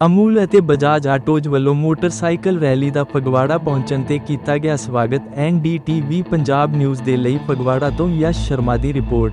ਅਮੂਲ ਅਤੇ ਬਜਾਜ ਆਟੋਜ਼ ਵੱਲੋਂ motorcycle rally ਦਾ ਫਗਵਾੜਾ ਪਹੁੰਚਣ ਤੇ ਕੀਤਾ ਗਿਆ ਸਵਾਗਤ ਐਨਡੀਟੀਵੀ ਪੰਜਾਬ ਨਿਊਜ਼ ਦੇ ਲਈ ਫਗਵਾੜਾ ਤੋਂ ਯਸ਼ ਸ਼ਰਮਾ ਦੀ ਰਿਪੋਰਟ।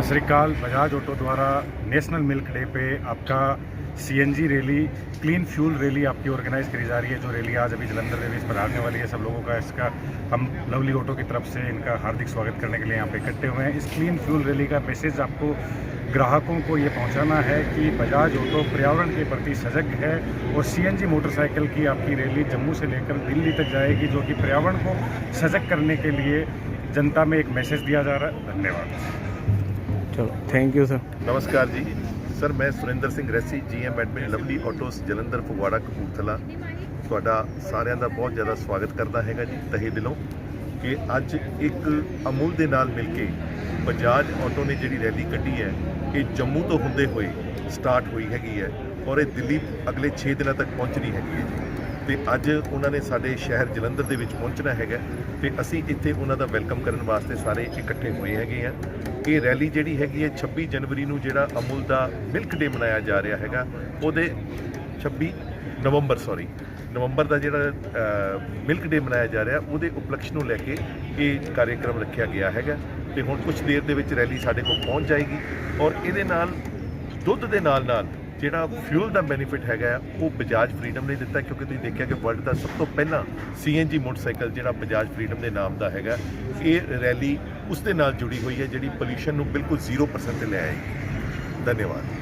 सत श्रीकाल बजाज ऑटो द्वारा नेशनल मिल्क डे पे आपका CNG rally clean fuel rally आपकी ऑर्गेनाइज करी जा रही है। जो रैली आज अभी जलंधर में भी इस पर आने वाली है। सब लोगों का इसका, हम लवली ऑटो की तरफ़ से इनका हार्दिक स्वागत करने के लिए यहाँ पे इकट्ठे हुए हैं। इस क्लीन फ्यूल रैली का मैसेज आपको ग्राहकों को ये पहुंचाना है कि बजाज ऑटो पर्यावरण के प्रति सजग है और सीएनजी मोटरसाइकिल की आपकी रैली जम्मू से लेकर दिल्ली तक जाएगी, जो कि पर्यावरण को सजग करने के लिए जनता में एक मैसेज दिया जा रहा है। धन्यवाद। ਚਲੋ ਥੈਂਕ ਯੂ ਸਰ ਨਮਸਕਾਰ ਜੀ। ਸਰ, ਮੈਂ Surinder Singh ਰੈਸੀ GM admin lovely autos Jalandhar, Phagwara, Kapurthala. ਤੁਹਾਡਾ ਸਾਰਿਆਂ ਦਾ ਬਹੁਤ ਜ਼ਿਆਦਾ ਸਵਾਗਤ ਕਰਦਾ ਹੈਗਾ ਜੀ, ਤਹਿ ਦਿਲੋਂ ਕਿ ਅੱਜ ਇੱਕ ਅਮੂਲ ਦੇ ਨਾਲ ਮਿਲ ਕੇ ਬਜਾਜ ਆਟੋ ਨੇ ਜਿਹੜੀ ਰੈਲੀ ਕੱਢੀ ਹੈ, ਇਹ ਜੰਮੂ ਤੋਂ ਹੁੰਦੇ ਹੋਏ ਸਟਾਰਟ ਹੋਈ ਹੈਗੀ ਹੈ ਔਰ ਇਹ ਦਿੱਲੀ ਅਗਲੇ 6 ਦਿਨਾਂ ਤੱਕ ਪਹੁੰਚਣੀ ਹੈਗੀ ਹੈ ਜੀ। ਤੇ ਅੱਜ ਉਹਨਾਂ ਨੇ ਸਾਡੇ ਸ਼ਹਿਰ ਜਲੰਧਰ ਦੇ ਵਿੱਚ ਪਹੁੰਚਣਾ ਹੈਗਾ ਤੇ ਅਸੀਂ ਇੱਥੇ ਉਹਨਾਂ ਦਾ ਵੈਲਕਮ ਕਰਨ ਵਾਸਤੇ ਸਾਰੇ ਇਕੱਠੇ ਹੋਏ ਹੈਗੇ ਆ। ਇਹ ਰੈਲੀ ਜਿਹੜੀ ਹੈਗੀ ਹੈ 26 ਜਨਵਰੀ ਨੂੰ ਜਿਹੜਾ ਅਮੁਲ ਦਾ ਮਿਲਕ ਡੇ ਮਨਾਇਆ ਜਾ ਰਿਹਾ ਹੈਗਾ, ਉਹਦੇ 26 ਨਵੰਬਰ ਸੌਰੀ ਨਵੰਬਰ ਦਾ ਜਿਹੜਾ ਮਿਲਕ ਡੇ ਮਨਾਇਆ ਜਾ ਰਿਹਾ, ਉਹਦੇ ਉਪਲਕਸ਼ ਨੂੰ ਲੈ ਕੇ ਇਹ ਕਾਰਜਕ੍ਰਮ ਰੱਖਿਆ ਗਿਆ ਹੈਗਾ ਤੇ ਹੁਣ ਕੁਝ ਦੇਰ ਦੇ ਵਿੱਚ ਰੈਲੀ ਸਾਡੇ ਕੋਲ ਪਹੁੰਚ ਜਾਏਗੀ ਔਰ ਇਹਦੇ ਨਾਲ, ਦੁੱਧ ਦੇ ਨਾਲ ਨਾਲ ਜਿਹੜਾ ਫਿਊਲ ਦਾ ਬੈਨੀਫਿਟ ਹੈਗਾ ਉਹ ਬਜਾਜ ਫਰੀडम ਨੇ ਦਿੱਤਾ ਕਿਉਂਕਿ ਤੁਸੀਂ ਦੇਖਿਆ ਕਿ ਵਰਲਡ ਦਾ ਸਭ ਤੋਂ ਪਹਿਲਾਂ ਸੀਐਨਜੀ ਮੋਟਰਸਾਈਕਲ ਜਿਹੜਾ ਬਜਾਜ ਫਰੀडम ਦੇ ਨਾਮ ਦਾ ਹੈਗਾ, ਇਹ ਰੈਲੀ ਉਸ ਦੇ ਨਾਲ ਜੁੜੀ ਹੋਈ ਹੈ, ਜਿਹੜੀ ਪੋਲੂਸ਼ਨ ਨੂੰ ਬਿਲਕੁਲ 0% ਤੇ ਲੈ ਆਏਗੀ। ਧੰਨਵਾਦ।